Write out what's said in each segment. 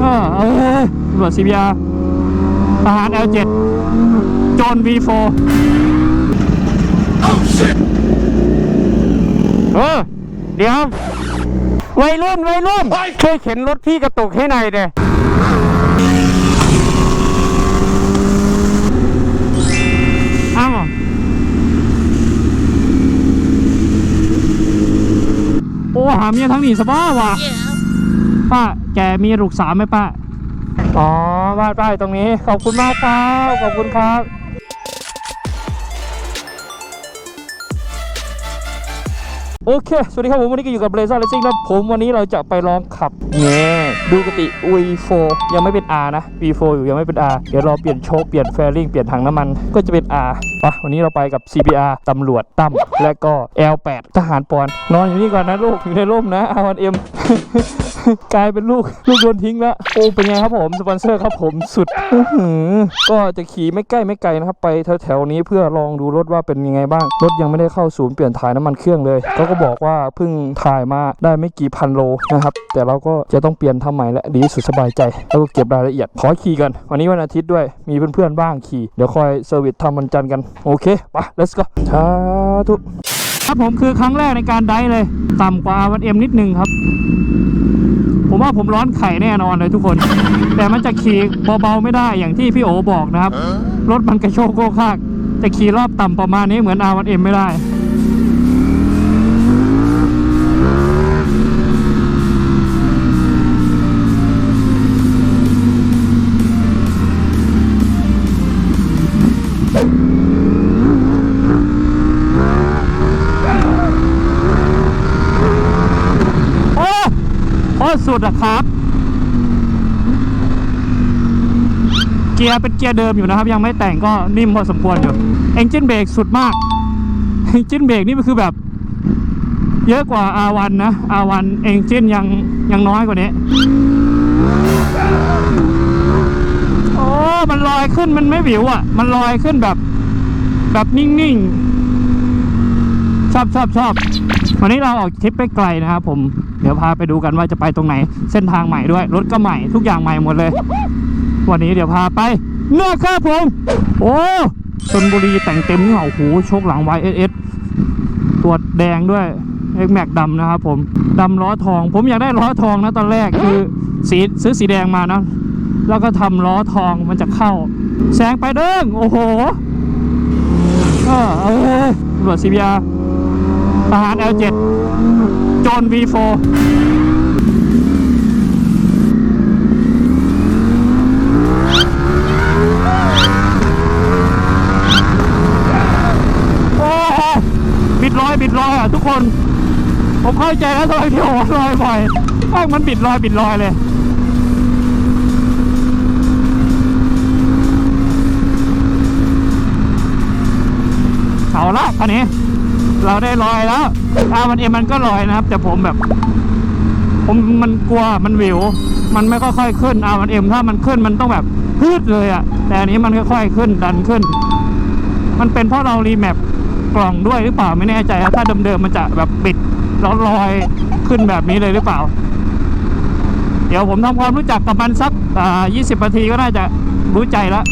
เออเออตำรวจ CBR ทหาร L7 โจน V4 เออเดี๋ยว วัยรุ่น วัยรุ่น ช่วยเข็นรถพี่กระตุกให้หน่อยเด้อ้าวโอ้ หาเมียทั้งนี้สบาว่ะ ป้าแกมีลูกสาวไหมป้าอ๋อวาดป้ายตรงนี้ขอบคุณมากครับขอบคุณครับโอเค สวัสดีครับผมวันนี้ก็อยู่กับ b l a z e r Racing นะผมวันนี้เราจะไปลองขับเง่ดูกติ V4 ยังไม่เป็น R นะ V4 อยู่ยังไม่เป็น R เดี๋ยวรอเปลี่ยนโชคเปลี่ยนแฟริ่งเปลี่ยนถังน้ำมันก็จะเป็น R ปะวันนี้เราไปกับ CPR ตำรวจตั้มและก็ L8 ทหารปอนนอนอยู่นี่ก่อนนะลูกอยู่ในร่มนะ R1M กลายเป็นลูกลูกโดนทิ้งแล้วโอ้เป็นไงครับผมสปอนเซอร์ครับผมสุดก็จะขี่ไม่ใกล้ไม่ไกลนะครับ ไปแถวๆนี้เพื่อลองดูรถว่าเป็นยังไงบ้าง รถยังไม่ได้เข้าศูนย์เปลี่ยนถ่ายน้ำมันเครื่องเลยเขาก็บอกว่าเพิ่งถ่ายมาได้ไม่กี่พันโลนะครับ แต่เราก็จะต้องเปลี่ยนทำใหม่และดีสุดสบายใจแล้วก็เก็บรายละเอียดขอขี่กันวันนี้วันอาทิตย์ด้วยมีเพื่อนๆบ้างขี่เดี๋ยวคอยเซอร์วิสทำวันจันทร์กันโอเคไป let's go สาธุครับผมคือครั้งแรกในการได้เลย ต่ำกว่าวันเอ็มนิดนึงครับ ผมว่าผมร้อนไข่แน่นอนเลยทุกคน แต่มันจะขี่เบาๆไม่ได้อย่างที่พี่โอบอกนะครับ รถมันกระโชกโคกคากจะขี่รอบต่ำประมาณนี้เหมือนอาวันเอ็มไม่ได้ สุดอะครับ เกียร์เป็นเกียร์เดิมอยู่นะครับ ยังไม่แต่งก็นิ่มพอสมควรอยู่เอนจินเบรกสุดมากเอนจินเบรกนี่มันคือแบบ เยอะกว่า R1 นะ R1 เอนจินยังยังน้อยกว่านี้โอ้มันลอยขึ้นมันไม่หวิวอะ มันลอยขึ้นแบบ แบบนิ่งๆ ชอบชอบชอบวันนี้เราออกทริปไปไกลนะครับผม ดี๋ยวพาไปดูกันว่าจะไปตรงไหน เส้นทางใหม่ด้วย รถก็ใหม่ทุกอย่างใหม่หมดเลย วันนี้เดี๋ยวพาไปเนื้อครับผม โอ้ชนบุรีแต่งเต็มนี่หว่าโอ้โหโชคหลัง YSS ตัวแดงด้วย X Max ดำนะครับผมดำล้อทอง ผมอยากได้ล้อทองนะตอนแรกคือสีซื้อสีแดงมานะแล้วก็ทำล้อทองมันจะเข้า แสงไปเด้งโอ้โหเออเออตำรวจ CBR ทหาร L7 จน V4 โอ้โหบิดลอยบิดลอยอะทุกคน ผมเข้าใจแล้วทำไมพี่โอ้ลอยบ่อยแม่งมันบิดลอยบิดลอยเลยเอาละคันนี้ เราได้ลอยแล้วอามันเอ็มมันก็ลอยนะครับ แต่ผมแบบ ผมมันกลัวมันวิว มันไม่ค่อยๆขึ้นอามันเอ็มถ้ามันขึ้นมันต้องแบบพืดเลยอะแต่อันนี้มันค่อยๆขึ้นดันขึ้น มันเป็นเพราะเรารีแมปกล่องด้วยหรือเปล่าไม่แน่ใจครับถ้าเดิมๆมันจะแบบบิดแล้วลอยขึ้นแบบนี้เลยหรือเปล่า เดี๋ยวผมทำความรู้จักกับมันสักอ่า20นาทีก็น่าจะรู้ใจแล้ว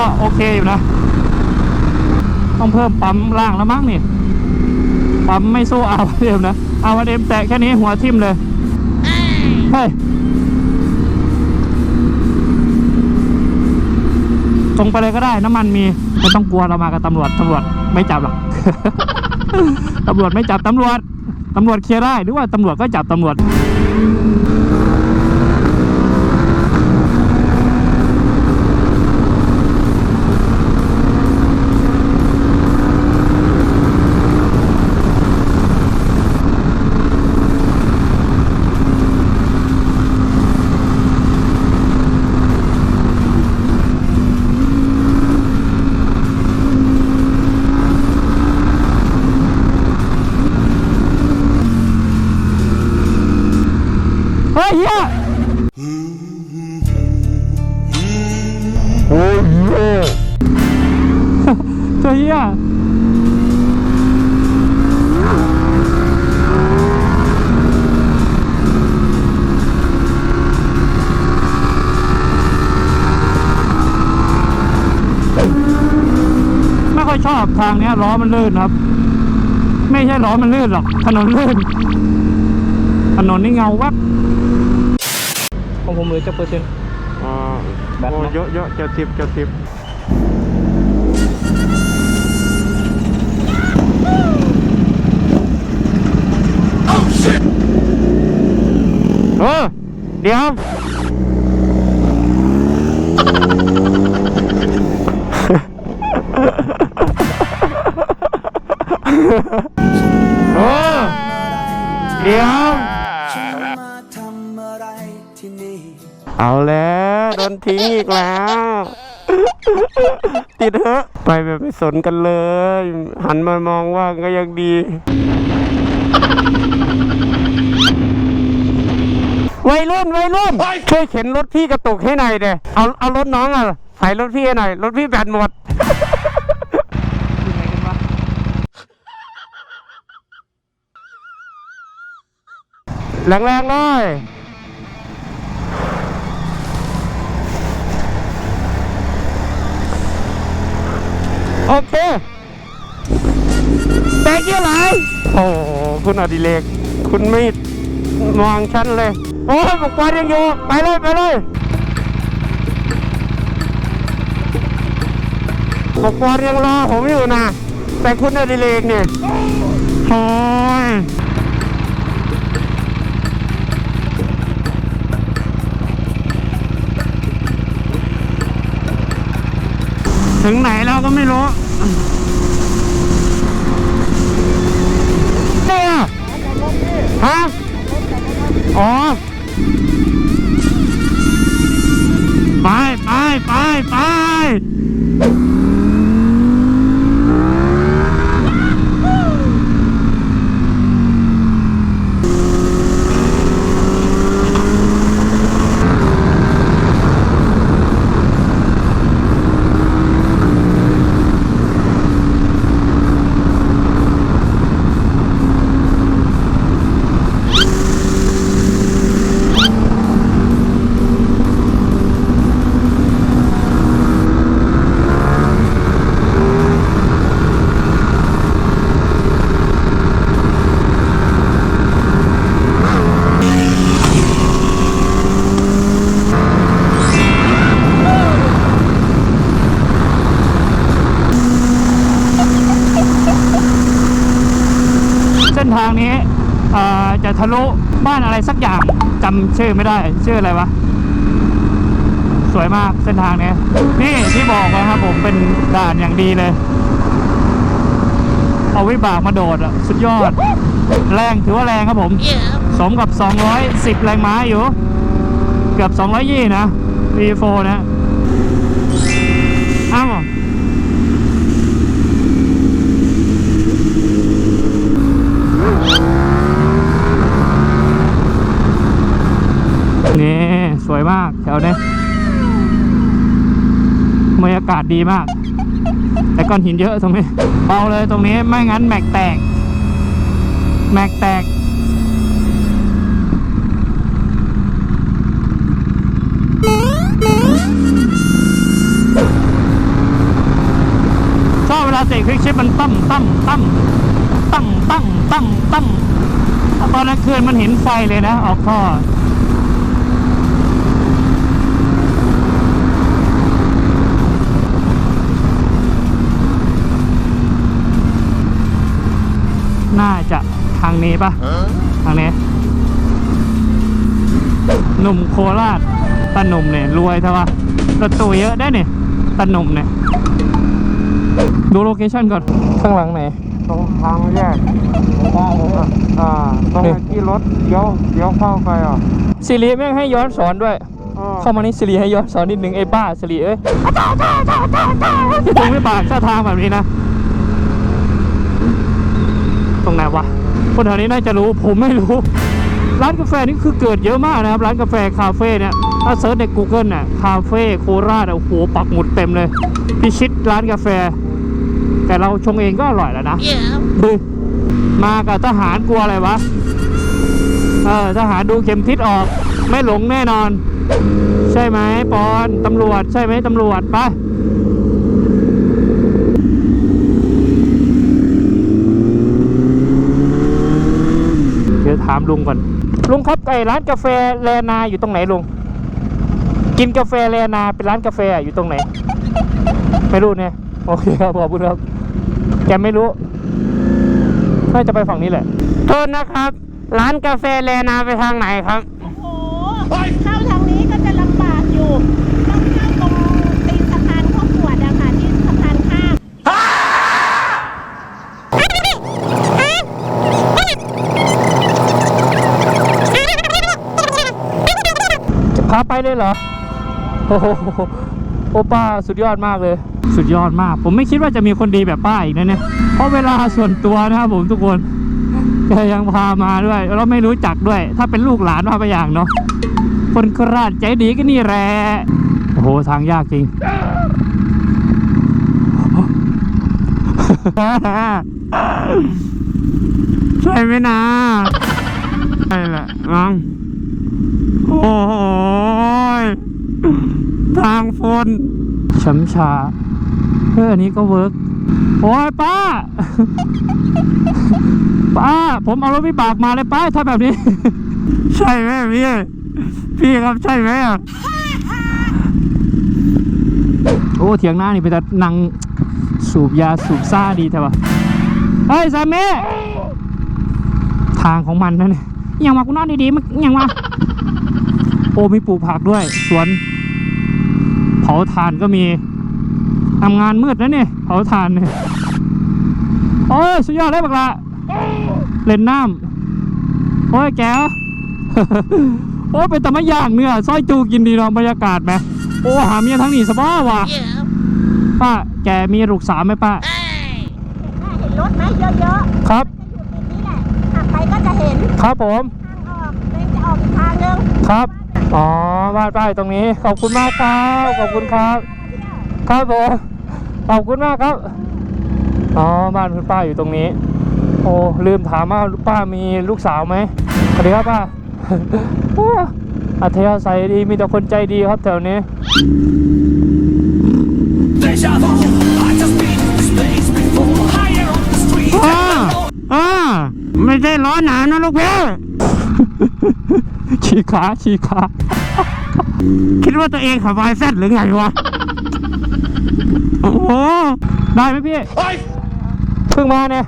ก็โอเคอยู่นะ ต้องเพิ่มปั๊มล่างแล้วมั้งนี่ ปั๊มไม่สู้เอาเดิมนะ เอาเดิมแตะแค่นี้หัวทิ่มเลยเฮ้ยตรงไปเลยก็ได้น้ำมันมีไม่ต้องกลัวเรามากับตำรวจตำรวจไม่จับหรอกตำรวจไม่จับตำรวจตำรวจเคลียร์ได้ หรือว่าตำรวจก็จับตำรวจ เฮ้ยเฮียโอ้ยเจ้าเฮีไม่ค่อยชอบทางเนี้ยล้อมันลื่นครับ ไม่ใช่ล้อมันลื่นหรอกถนนลื่นถนนนี่เงาวับ ของผมเหลือจะเปอร์เซ็นต์อ่าแบตโอ้นะเยอะเยอะเจ็ดสิบเจ็ดสิบเออเดี๋ยว นทิ้งอีกแล้ว ติดเถอะไปแบบไม่สนกันเลย หันมามองว่าก็ยังดีวัยรุ่นวัยรุ่นช่วยเข็นรถพี่กระตุกให้หน่อยเด้เอาเอารถน้องอะถ่ายรถพี่ให้หน่อยรถพี่แบตหมดแรงๆเลย โอเคแตงยี่หลโอ้คุณอดิเลก คุณไม่มองฉันเลย โอ้ยบอกว่ายังอยู่ ไปเลย ไปเลยบอกว่ายังรอผมอยู่นะ แต่คุณอดิเลกเนี่ยโอ้ย ถึงไหนแล้วก็ไม่รู้เนี่ยฮะอ๋อ ไปไปไปไป ทางนี้จะทะลุบ้านอะไรสักอย่างจำชื่อไม่ได้ ชื่ออะไรวะ สวยมากเส้นทางนี้ นี่ที่บอกนะครับผมเป็นด่านอย่างดีเลย เอาวิบากมาโดดอะสุดยอด แรงถือว่าแรงครับผม สมกับ 210 แรงม้าอยู่ เกือบ 220 นะ V4 นะอ้าวนี่ สวย วนี้บรรยากาศดีมาก แต่ก้อนหินเยอะตรงนี้เบาเลยตรงนี้ไม่งั้นแม็กแตก แม็กแตกชอบเวลาเตะคลิกชิปมันตั้มตั้มตั้มตั้มตั้มตั้มตั้มตอนกลางคืนมันเห็นไฟเลยนะ ออกท่อ น่า จะทางนี้ปะทางนี้หนุ่มโคราชตาหนุ่มเนี่ยรวยใช่ปะรถตู้เยอะได้เนี่ยตาหนุ่มเนี่ยดูโลเคชั่นก่อนข้างหลังไหนตรงทางแยกอ่าตรงที่รถเลี้ยวเลี้ยวเข้าไปอะสิริแม่งให้ย้อนสอนด้วยอ่าเข้ามานี่สิริให้ย้อนสอนนิดนึงไอ้บ้าสิริเอ้ยถึงไม่ปากท่าทางแบบนี้นะ ตรงไหน วะคนแถวนี้น่าจะรู้ผมไม่รู้ ร้านกาแฟนี่คือเกิดเยอะมากนะครับ ร้านกาแฟคาเฟ่เนี่ยถ้าเซิร์ชใน Google น่ะคาเฟ่โคราชอะโอ้โหปักหมุดเต็มเลย พิชิตร้านกาแฟ แต่เราชงเองก็อร่อยแล้วนะดูมากับทหารกลัวอะไรวะเออทหารดูเข็มทิศออก ไม่หลงแน่นอน ใช่ไหมปอนตำรวจ ใช่ไหมตำรวจไปามลุงก่อน ลุงครับไอร้านกาแฟแลนาอยู่ตรงไหนลุง กินกาแฟแลนาเป็นร้านกาแฟอยู่ตรงไหน ไม่รู้เนี่ย โอเคครับขอบคุณครับ แกไม่รู้น่าจะไปฝั่งนี้แหละ โทษนะครับ ร้านกาแฟแลนาไปทางไหนครับ โอ้โหเข้าทางนี้ก็จะลำบากอยู่ ต้องเข้าตรงตีนสะพานข้าวขวดอะค่ะที่สะพานข้าม จะพาไป เลยเหรอ โอ้โหโอป้าสุดยอดมากเลย สุดยอดมาก ผมไม่คิดว่าจะมีคนดีแบบป้าอีกนะเนี่ย เพราะเวลาส่วนตัวนะครับผมทุกคนแกยังพามาด้วยแล้วไม่รู้จักด้วย ถ้าเป็นลูกหลานมาไปอย่างเนาะ คนโคราชใจดีก็นี่แหละ โอ้โหทางยากจริงใช่ไหมนะใช่แหละมั้ง โอ้ยทางฝนช้ำชาเฮ้ยอันนี้ก็เวิร์กโอ้ยป้า ป้า ผมเอารถวิบากมาเลยป้าถ้าแบบนี้ ใช่ไหมพี่พี่ครับใช่ไหมอะโอ้เถียงหน้านี่เป็นแต่นังสูบยาสูบซ่าดีแต่ว่าเฮ้ยสามีทางของมันนั่นเนี่ยยังมากูนอนดีๆมันยังมา มีปลูกผักด้วย สวน เผาถ่านก็มีทำงานมืดนะเนี่ยเผาถ่านเนี่ยโอ้ยสุดยอดเลยบักละเล่นน้ำโอ้ยแก้วโอ้ยเป็นตะมะย่างเนื้อซอยจูกินดีเนาะบรรยากาศไหมโอ้หาเมียทั้งนี้สบายว่ะป้าแกมีลูกสาวไหมป้าเห็นรถไหมเยอะครับๆอยู่ตรงนี้แหละหักไปก็จะเห็นครับผมทางออกเลยจะออกอีกทางนึงครับ อ๋อบ้านป้าอยู่ตรงนี้ ขอบคุณมากครับ ขอบคุณครับ ครับผมขอบคุณมากครับ อ๋อ บ้านคุณป้าอยู่ตรงนี้ โอ้ ลืมถามว่าป้ามีลูกสาวไหมสวัสดีครับป้าอ้อัธยาศัยดี มีแต่คนใจดีครับแถวนี้อ่าอ่าไม่ใช่ร้อนหนาวนะลูกพี่ฉี กขาฉีกขาคิดว่าตัวเองขับไฟแซดหรือไงวะ โอ้โห ได้ไหมพี่เพิ่งมาเนี่ย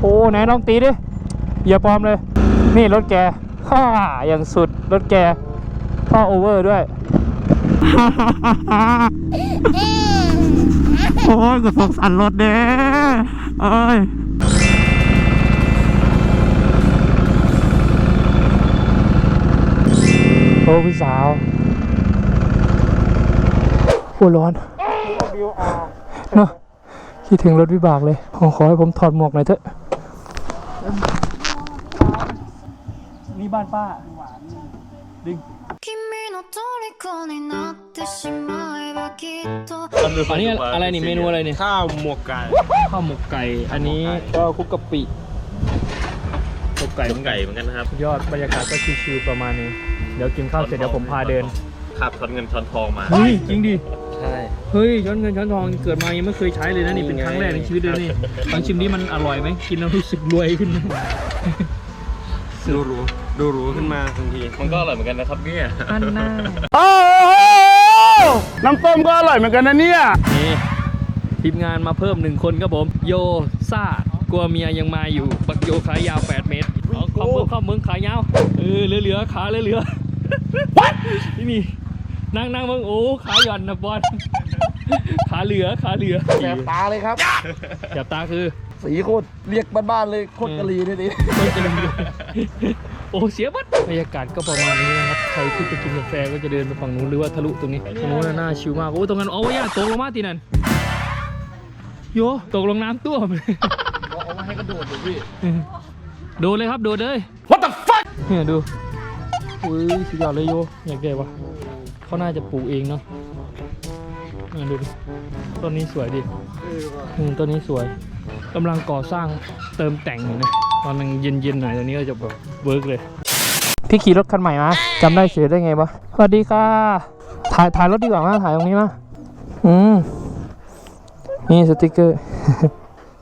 โอ้ไหนลองตีดิอย่าปลอมเลย นี่รถแกฮ่าอย่างสุดรถแกท่อโอเวอร์ด้วย โอ้ยกูสงสารรถเด้เอ้ย อ้พี่สาวปวดร้อนเนาะคิดถึงรถวิบากเลยผมขอให้ผมถอดหมวกหน่อยเถอะนี่บ้านป้าดึงอันนี้อะไรนี่เมนูอะไรนี่ข้าวหมวกไก่ข้าวหมวกไก่ อันนี้ก็คุกกะปิหมกไก่เหมือนกันนะครับ ยอดบรรยากาศก็ชิวๆประมาณนี้ เดี๋ยวกินข้าวเสร็จเดี๋ยวผมพาเดินขับช้อนเงินช้อนทองมาเฮ้ยจริงดิใช่เฮ้ยช้อนเงินช้อนทองเกิดมายังไม่เคยใช้เลยนะนี่เป็นครั้งแรกในชีวิตเลยนี่ลองชิมนี้มันอร่อยไหมกินแล้วรู้สึกรวยขึ้นไหมดูรู้ดูรู้ขึ้นมาทันทีมันก็อร่อยเหมือนกันนะครับเนี่ยอันน่าโอ้โหน้ำต้มก็อร่อยเหมือนกันนะเนี่ยนี่ทีมงานมาเพิ่มหนึ่งคนครับผม โยซ่ากลัวเมียยังมาอยู่ บักโยขายาว 8 เมตรเอาเข้าเมืองเข้าเมืองขายาวเออเหลือๆขาเหลือๆ นี่นี่นั่งนั่งเมืองโอ้ขาหย่อนนะบอลขาเหลือขาเหลือแสบตาเลยครับแสบตาคือ สีโคตรเรียกบ้านๆเลยโคตรกะลีนี่ดิต้นจะลืมโอ้เสียบัดบรรยากาศก็ประมาณนี้นะครับใครที่จะกินกาแฟก็จะเดินไปฝั่งนู้นหรือว่าทะลุตรงนี้ตรงนู้นน่าชิลมากโอ้ตรงนั้นโอ้ยตกลงมาตีนั่นโยตกลงน้ำตัวมเลยเอามาให้กระโดดดูพี่โดดเลยครับโดดเลย What the fuck เนี่ยดู อุ้ยสุดยอดเลยโยอยากได้วะเขาน่าจะปลูกเองเนาะเนี่ยดูดิต้นนี้สวยดิอืมต้นนี้สวยกำลังก่อสร้างเติมแต่งอยู่นะตอนมันเย็นๆหน่อยตรงนี้ก็จะแบบเวิร์กเลย พี่ขี่รถคันใหม่มาจำได้เฉยได้ไงวะสวัสดีค่ะ ถ่ายถ่ายรถดีกว่ามาถ่ายตรงนี้มาอืมนี่สติกเกอร์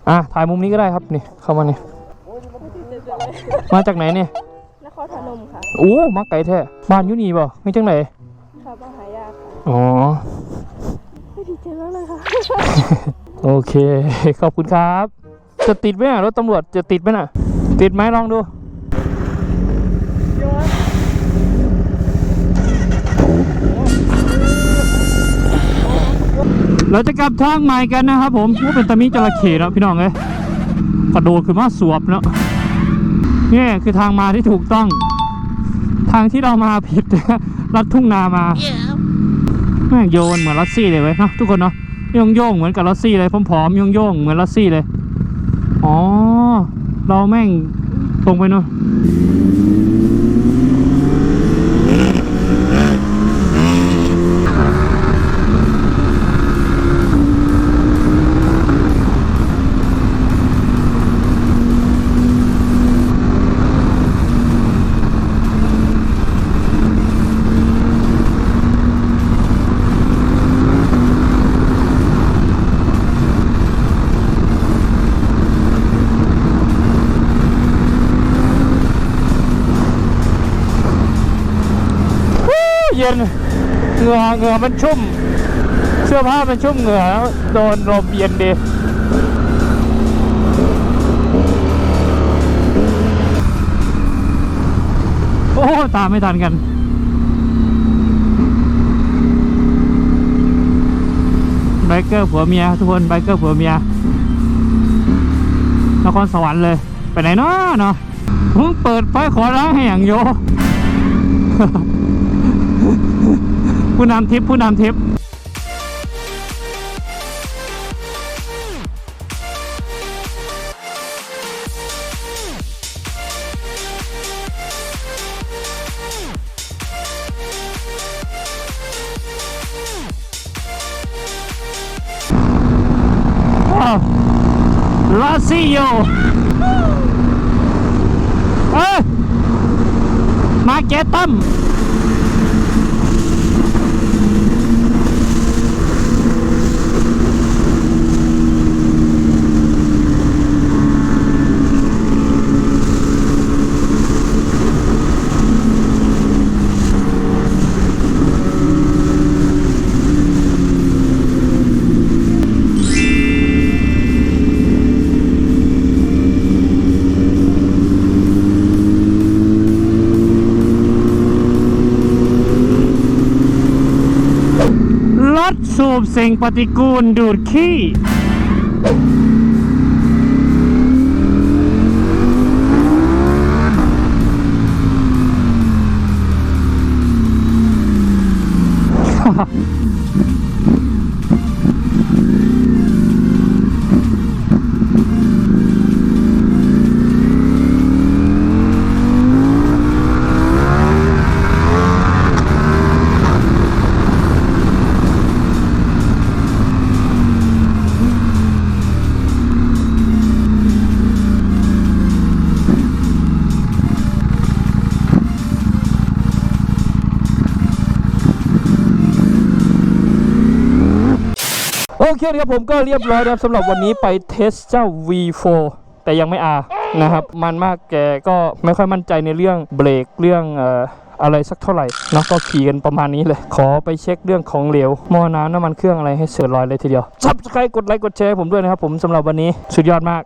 อะถ่ายมุมนี้ก็ได้ครับนี่เข้ามานี่มาจากไหนเนี่ย โอ้มาไกลแท้บ้านอยู่นี่บ่ไม่จังไหนค่ะบ้านหายากค่ะอ๋อไม่ดีใจแล้วเลยค่ะ โอเค ขอบคุณครับ จะติดไหมอะรถตำรวจจะติดไหมน่ะ ติดไหมลองดูเราจะกลับทางใหม่กันนะครับผมว่าเป็นตะมิจระเข้แล้วพี่น้องเอ้ยกระโดดขึ้นมาสวบเนาะนี่คือทางมาที่ถูกต้องทางที่เรามาผิดลัดทุ่งนามาแม่งโยนเหมือนลัสซี่เลยเว้ยเนาะทุกคนเนาะโยงโยงๆเหมือนกับลัสซี่เลยผอมๆโยงโยงๆเหมือนลัสซี่เลย อ๋อ เราแม่งตรงไปเนาะ เย็นเห งื่อเหงื่อมันชุ่ม เสื้อผ้ามันชุ่มเหงื่อโดนลมเย็นดีโอ้ตามไม่ทันกันไบเกอร์ผัวเมียทุกคนไบเกอร์ผัวเมียนครสวรรค์เลย ไปไหนเนาะเนาะเพิ่งเปิดไฟขอร้างให้อย่างโย ผู้นำทิปผู้นำทิปว้าลาซิโยเอ้ยมาเกตัม รถ สูบสิ่งปฏิกูลดูดขี้ เคครับผมก็เรียบร้อยนะครับสำหรับวันนี้ไปเทสเจ้า V4 แต่ยังไม่อานะครับ มันมากแกก็ไม่ค่อยมั่นใจในเรื่องเบรกเรื่องเอ่ออะไรสักเท่าไหร่นะก็ขี่กันประมาณนี้เลย ขอไปเช็คเรื่องของเหลวหม้อน้ำน้ำมันเครื่องอะไรให้เสร็จลอยเลยทีเดียวซับสไครต์กดไลค์กดแชร์ผมด้วยนะครับผมสำหรับวันนี้สุดยอดมาก